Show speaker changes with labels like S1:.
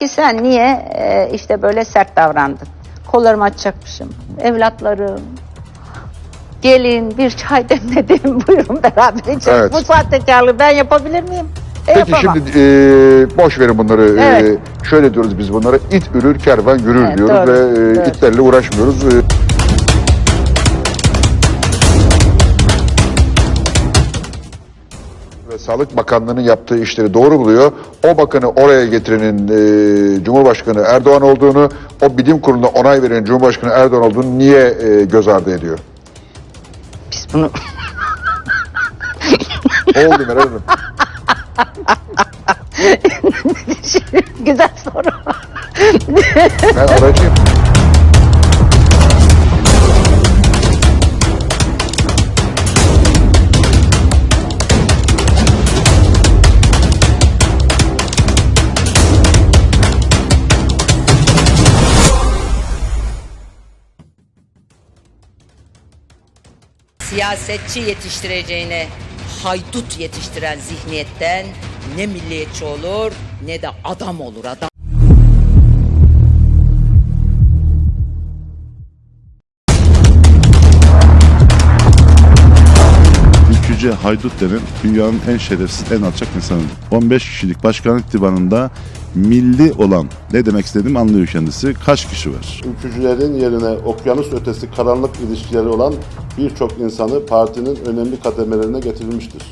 S1: ki sen niye e, işte böyle sert davrandın? Kollarımı açacakmışım. Evlatlarım. Gelin bir çay demledim. Buyurun beraber içelim.
S2: Evet.
S1: Bu sahtekarlığı ben yapabilir miyim? E,
S2: Peki
S1: yapamam.
S2: şimdi e, boş verin bunları. E,
S1: Evet.
S2: şöyle diyoruz biz bunlara. it ürür, kervan yürür
S1: Evet,
S2: diyoruz
S1: doğru,
S2: ve e,
S1: doğru.
S2: itlerle uğraşmıyoruz. E, ve Sağlık Bakanlığı'nın yaptığı işleri doğru buluyor. O bakanı oraya getirenin e, Cumhurbaşkanı Erdoğan olduğunu, o bilim kuruluna onay veren Cumhurbaşkanı Erdoğan olduğunu niye e, göz ardı ediyor?
S1: Biz bunu
S2: oldu Meral Hanım?
S3: siyasetçi yetiştireceğine haydut yetiştiren zihniyetten ne milliyetçi olur ne de adam olur adam.
S4: Ülkücü haydut denen dünyanın en şerefsiz, en alçak insanı. 15 kişilik başkanlık divanında milli olan ne demek istediğimi anlıyor kendisi. Kaç kişi var?
S5: ülkücülerin yerine okyanus ötesi karanlık ilişkileri olan birçok insanı partinin önemli kademelerine getirilmiştir.